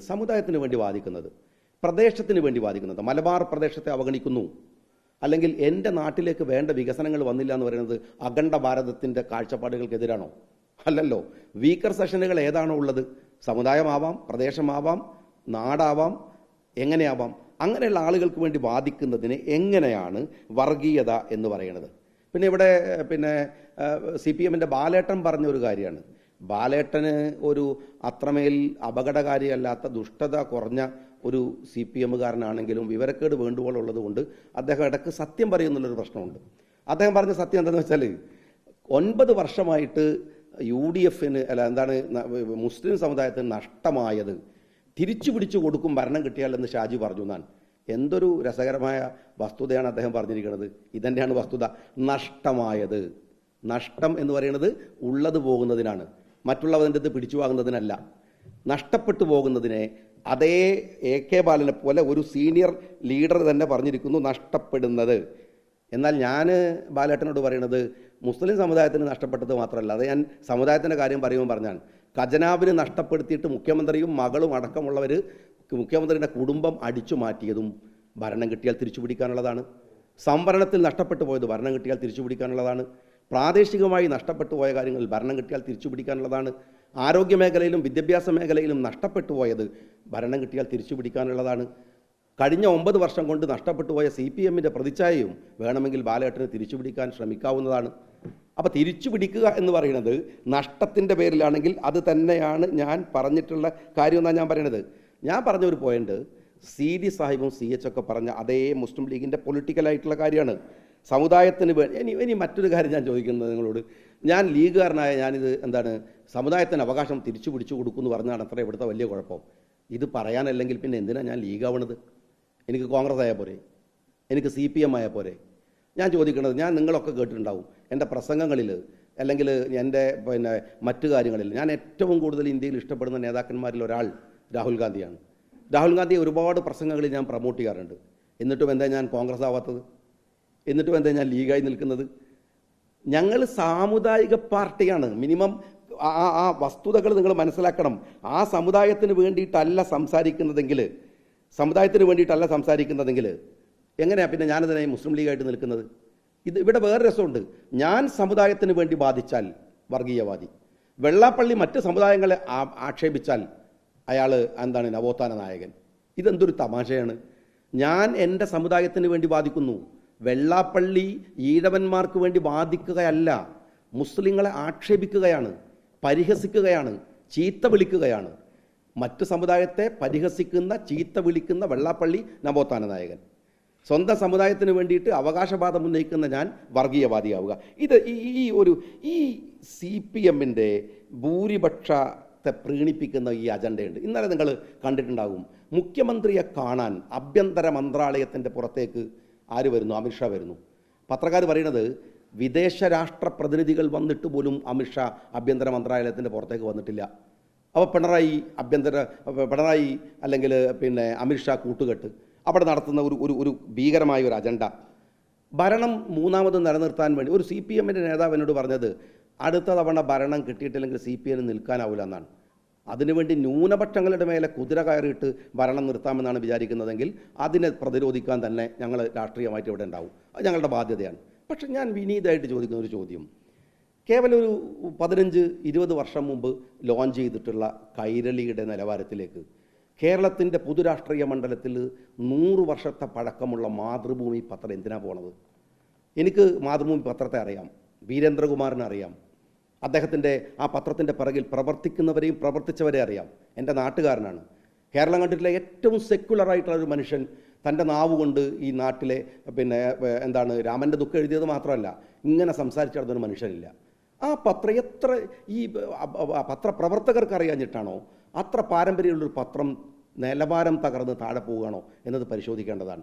സമുദായത്തിന് വേണ്ടി വാദിക്കുന്നത് പ്രദേശത്തിന് വേണ്ടി വാദിക്കുന്നത്. മലബാർ പ്രദേശത്തെ അവഗണിക്കുന്നു. അല്ലെങ്കിൽ എന്റെ നാട്ടിലേക്ക് വേണ്ട വികസനങ്ങൾ വന്നില്ല എന്ന് പറയുന്നത് അഖണ്ഡ ഭാരതത്തിന്റെ കാഴ്ചപ്പാടുകൾക്കെതിരാണോ? അല്ലല്ലോ. വീക്കർ സെഷനുകൾ ഏതാണോ ഉള്ളത്? സമുദായമാവാം പ്രദേശമാവാം നാടാവാം എങ്ങനെയാവാം. അങ്ങനെയുള്ള ആളുകൾക്ക് വേണ്ടി വാദിക്കുന്നതിന് എങ്ങനെയാണ് വർഗീയത എന്ന് പറയുന്നത്? പിന്നെ ഇവിടെ പിന്നെ സി പി എമ്മിന്റെ ബാലേട്ടൻ പറഞ്ഞ ഒരു കാര്യമാണ്. ബാലേട്ടന് ഒരു അത്രമേൽ അപകടകാരിയല്ലാത്ത ദുഷ്ടത കുറഞ്ഞ ഒരു സി പി എമ്മുകാരനാണെങ്കിലും വിവരക്കേട് വേണ്ടുപോലുള്ളത് കൊണ്ട് അദ്ദേഹം ഇടയ്ക്ക് സത്യം പറയുന്നുള്ളൊരു പ്രശ്നമുണ്ട്. അദ്ദേഹം പറഞ്ഞ സത്യം എന്താണെന്ന് വെച്ചാൽ ഒൻപത് വർഷമായിട്ട് യു ഡി എഫിന് അല്ല എന്താണ് മുസ്ലിം സമുദായത്തിന് നഷ്ടമായത്. തിരിച്ചു പിടിച്ചു കൊടുക്കും ഭരണം കിട്ടിയാൽ എന്ന് ഷാജി പറഞ്ഞു എന്നാണ്. എന്തൊരു രസകരമായ വസ്തുതയാണ് അദ്ദേഹം പറഞ്ഞിരിക്കുന്നത്. ഇതന്നെയാണ് വസ്തുത. നഷ്ടമായത്. നഷ്ടം എന്ന് പറയുന്നത് ഉള്ളത് പോകുന്നതിനാണ്. മറ്റുള്ളവന്റെ അടുത്ത് പിടിച്ചു വാങ്ങുന്നതിനല്ല. നഷ്ടപ്പെട്ടു പോകുന്നതിനെ അതേ എ കെ ബാലനെ പോലെ ഒരു സീനിയർ ലീഡർ തന്നെ പറഞ്ഞിരിക്കുന്നു നഷ്ടപ്പെടുന്നത്. എന്നാൽ ഞാൻ ബാലേട്ടനോട് പറയുന്നത് മുസ്ലിം സമുദായത്തിന് നഷ്ടപ്പെട്ടത് മാത്രമല്ല അത് ഞാൻ സമുദായത്തിന്റെ കാര്യം പറയുമ്പോൾ പറഞ്ഞാൽ ഖജനാവിന് നഷ്ടപ്പെടുത്തിയിട്ട് മുഖ്യമന്ത്രിയും മകളും അടക്കമുള്ളവർ മുഖ്യമന്ത്രിയുടെ കുടുംബം അടിച്ചു മാറ്റിയതും ഭരണം കിട്ടിയാൽ തിരിച്ചു പിടിക്കാനുള്ളതാണ് സംവരണത്തിൽ നഷ്ടപ്പെട്ടു പോയത് ഭരണം കിട്ടിയാൽ തിരിച്ചു പിടിക്കാനുള്ളതാണ് പ്രാദേശികമായി നഷ്ടപ്പെട്ടു പോയ കാര്യങ്ങളിൽ ഭരണം കിട്ടിയാൽ തിരിച്ചു പിടിക്കാനുള്ളതാണ്. ആരോഗ്യ മേഖലയിലും വിദ്യാഭ്യാസ മേഖലയിലും നഷ്ടപ്പെട്ടു പോയത് ഭരണം കിട്ടിയാൽ തിരിച്ചു പിടിക്കാനുള്ളതാണ്. കഴിഞ്ഞ ഒമ്പത് വർഷം കൊണ്ട് നഷ്ടപ്പെട്ടു പോയ സി പി എമ്മിന്റെ പ്രതിച്ഛായയും വേണമെങ്കിൽ ബാലേട്ടന് തിരിച്ചു പിടിക്കാൻ ശ്രമിക്കാവുന്നതാണ്. അപ്പോൾ തിരിച്ചു പിടിക്കുക എന്ന് പറയുന്നത് നഷ്ടത്തിന്റെ പേരിലാണെങ്കിൽ അത് തന്നെയാണ് ഞാൻ പറഞ്ഞിട്ടുള്ള കാര്യം എന്നാണ് ഞാൻ പറയുന്നത് ഞാൻ പറഞ്ഞ ഒരു പോയിന്റ് സി ഡി സാഹിബും സി എച്ച് ഒക്കെ പറഞ്ഞ അതേ മുസ്ലിം ലീഗിന്റെ പൊളിറ്റിക്കലായിട്ടുള്ള കാര്യമാണ്. സമുദായത്തിന് ഇനി ഇനി മറ്റൊരു കാര്യം ഞാൻ ചോദിക്കുന്നത് നിങ്ങളോട്. ഞാൻ ലീഗുകാരനായ ഞാനിത് എന്താണ് സമുദായത്തിന് അവകാശം തിരിച്ചു പിടിച്ചു കൊടുക്കുമെന്ന് പറഞ്ഞാണ് അത്ര ഇവിടുത്തെ വലിയ കുഴപ്പം. ഇത് പറയാനല്ലെങ്കിൽ പിന്നെ എന്തിനാണ് ഞാൻ ലീഗാവണത്? എനിക്ക് കോൺഗ്രസ് ആയാൽ പോരെ. എനിക്ക് സി പി എം ആയാൽ പോരെ. ഞാൻ ചോദിക്കുന്നത് ഞാൻ നിങ്ങളൊക്കെ കേട്ടിട്ടുണ്ടാവും. എന്റെ പ്രസംഗങ്ങളിൽ അല്ലെങ്കിൽ എന്റെ പിന്നെ മറ്റു കാര്യങ്ങളിൽ ഞാൻ ഏറ്റവും കൂടുതൽ ഇന്ത്യയിൽ ഇഷ്ടപ്പെടുന്ന നേതാക്കന്മാരിൽ ഒരാൾ രാഹുൽ ഗാന്ധിയാണ്. രാഹുൽ ഗാന്ധിയെ ഒരുപാട് പ്രസംഗങ്ങളിൽ ഞാൻ പ്രമോട്ട് ചെയ്യാറുണ്ട്. എന്നിട്ടും എന്താ ഞാൻ കോൺഗ്രസ് ആവാത്തത് എന്നിട്ടും എന്താ ഞാൻ ലീഗായി നിൽക്കുന്നത്? ഞങ്ങൾ സാമുദായിക പാർട്ടിയാണ്. മിനിമം ആ ആ- വസ്തുതകൾ നിങ്ങൾ മനസ്സിലാക്കണം. ആ സമുദായത്തിന് വേണ്ടിയിട്ടല്ല സംസാരിക്കുന്നതെങ്കിൽ സമുദായത്തിന് വേണ്ടിയിട്ടല്ല സംസാരിക്കുന്നതെങ്കിൽ എങ്ങനെയാണ് പിന്നെ ഞാനതിനെ മുസ്ലിം ലീഗായിട്ട് നിൽക്കുന്നത്? ഇത് ഇവിടെ വേറെ രസമുണ്ട്. ഞാൻ സമുദായത്തിന് വേണ്ടി ബാധിച്ചാൽ വർഗീയവാദി. വെള്ളാപ്പള്ളി മറ്റ് സമുദായങ്ങളെ ആക്ഷേപിച്ചാൽ അയാൾ എന്താണ് നവോത്ഥാന നായകൻ. ഇതെന്തൊരു തമാശയാണ്. ഞാൻ എന്റെ സമുദായത്തിന് വേണ്ടി വാദിക്കുന്നു. വെള്ളാപ്പള്ളി ഈഴവന്മാർക്ക് വേണ്ടി വാദിക്കുകയല്ല. മുസ്ലിങ്ങളെ ആക്ഷേപിക്കുകയാണ് പരിഹസിക്കുകയാണ് ചീത്ത വിളിക്കുകയാണ്. മറ്റു സമുദായത്തെ പരിഹസിക്കുന്ന ചീത്ത വിളിക്കുന്ന വെള്ളാപ്പള്ളി നവോത്ഥാന നായകൻ. സ്വന്തം സമുദായത്തിന് വേണ്ടിയിട്ട് അവകാശവാദം ഉന്നയിക്കുന്ന ഞാൻ വർഗീയവാദിയാവുക. ഇത് ഈ ഒരു ഈ സി പി എമ്മിന്റെ ഭൂരിപക്ഷത്തെ പ്രീണിപ്പിക്കുന്ന ഈ അജണ്ടയുണ്ട്. ഇന്നലെ നിങ്ങൾ കണ്ടിട്ടുണ്ടാകും. മുഖ്യമന്ത്രിയെ കാണാൻ ആഭ്യന്തര മന്ത്രാലയത്തിന്റെ പുറത്തേക്ക് ആര് വരുന്നു? അമിത്ഷാ വരുന്നു. പത്രക്കാർ പറയുന്നത് വിദേശ രാഷ്ട്ര പ്രതിനിധികൾ വന്നിട്ട് പോലും അമിത്ഷാ ആഭ്യന്തര മന്ത്രാലയത്തിന്റെ പുറത്തേക്ക് വന്നിട്ടില്ല. അപ്പോൾ പിണറായി ആഭ്യന്തര പിണറായി അല്ലെങ്കിൽ പിന്നെ അമിത്ഷാ കൂട്ടുകെട്ട് അവിടെ നടത്തുന്ന ഒരു ഒരു ഒരു ഭീകരമായ ഒരു അജണ്ട. ഭരണം മൂന്നാമത് നിലനിർത്താൻ വേണ്ടി ഒരു സി പി എമ്മിന്റെ നേതാവ് എന്നോട് പറഞ്ഞത് അടുത്ത തവണ ഭരണം കിട്ടിയിട്ടില്ലെങ്കിൽ സി പി എമ്മിന് നിൽക്കാനാവില്ല എന്നാണ്. അതിനുവേണ്ടി ന്യൂനപക്ഷങ്ങളുടെ മേലെ കുതിര കയറിയിട്ട് ഭരണം നിർത്താമെന്നാണ് വിചാരിക്കുന്നതെങ്കിൽ അതിനെ പ്രതിരോധിക്കാൻ തന്നെ ഞങ്ങൾ രാഷ്ട്രീയമായിട്ട് ഇവിടെ ഉണ്ടാവും. അത് ഞങ്ങളുടെ ബാധ്യതയാണ്. പക്ഷെ ഞാൻ വിനീതമായിട്ട് ചോദിക്കുന്ന ഒരു ചോദ്യം. കേവലം ഒരു പതിനഞ്ച് ഇരുപത് വർഷം മുമ്പ് ലോഞ്ച് ചെയ്തിട്ടുള്ള കൈരളിയുടെ നിലവാരത്തിലേക്ക് കേരളത്തിന്റെ പൊതുരാഷ്ട്രീയ മണ്ഡലത്തിൽ നൂറ് വർഷത്തെ പഴക്കമുള്ള മാതൃഭൂമി പത്രം എന്തിനാണ് പോണത്? എനിക്ക് മാതൃഭൂമി പത്രത്തെ അറിയാം. വീരേന്ദ്രകുമാറിനെ അറിയാം. അദ്ദേഹത്തിന്റെ ആ പത്രത്തിന്റെ പിറകിൽ പ്രവർത്തിക്കുന്നവരെയും പ്രവർത്തിച്ചവരെ അറിയാം. എന്റെ നാട്ടുകാരനാണ്. കേരളം കണ്ടിട്ടുള്ള ഏറ്റവും സെക്യുലറായിട്ടുള്ള ഒരു മനുഷ്യൻ തന്റെ നാവ് കൊണ്ട് ഈ നാട്ടിലെ പിന്നെ എന്താണ് രാമന്റെ ദുഃഖം എഴുതിയത് മാത്രമല്ല ഇങ്ങനെ സംസാരിച്ചു നടന്നൊരു മനുഷ്യനില്ല. ആ പത്രം എത്ര ഈ പത്രപ്രവർത്തകർക്ക് അറിയാഞ്ഞിട്ടാണോ? അത്ര പാരമ്പര്യമുള്ളൊരു പത്രം നിലവാരം തകർന്ന് താഴെ പോവുകയാണോ എന്നത് പരിശോധിക്കേണ്ടതാണ്.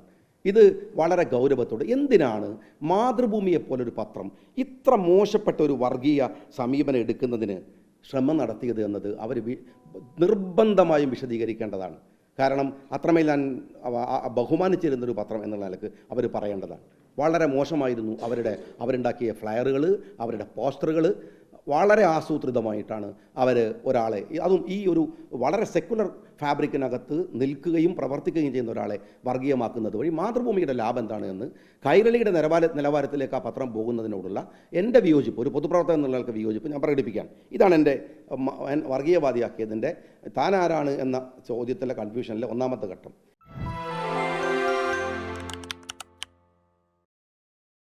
ഇത് വളരെ ഗൗരവത്തോട് എന്തിനാണ് മാതൃഭൂമിയെ പോലൊരു പത്രം ഇത്ര മോശപ്പെട്ട ഒരു വർഗീയ സമീപനം എടുക്കുന്നതിന് ശ്രമം നടത്തിയത് എന്നത് അവർ നിർബന്ധമായും വിശദീകരിക്കേണ്ടതാണ്. കാരണം അത്രമേൽ ഞാൻ ബഹുമാനിച്ചിരുന്നൊരു പത്രം എന്നുള്ള നിലയ്ക്ക് അവർ പറയേണ്ടതാണ്. വളരെ മോശമായിരുന്നു അവരുടെ അവരുണ്ടാക്കിയ ഫ്ലയറുകൾ അവരുടെ പോസ്റ്ററുകൾ വളരെ ആസൂത്രിതമായിട്ടാണ് അവർ ഒരാളെ അതും ഈ ഒരു വളരെ സെക്കുലർ ഫാബ്രിക്കിനകത്ത് നിൽക്കുകയും പ്രവർത്തിക്കുകയും ചെയ്യുന്ന ഒരാളെ വർഗീയമാക്കുന്നത് വഴി മാതൃഭൂമിയുടെ ലാഭം എന്താണ് എന്ന് കൈരളിയുടെ നിലവാര നിലവാരത്തിലേക്ക് ആ പത്രം പോകുന്നതിനോടുള്ള എന്റെ വിയോജിപ്പ് ഒരു പൊതുപ്രവർത്തകൻ എന്നുള്ളവർക്ക് വിയോജിപ്പ് ഞാൻ പ്രകടിപ്പിക്കാൻ ഇതാണ് എന്റെ വർഗീയവാദിയാക്കിയതിന്റെ താനാരാണ് എന്ന ചോദ്യത്തിലെ കൺഫ്യൂഷനിലെ ഒന്നാമത്തെ ഘട്ടം.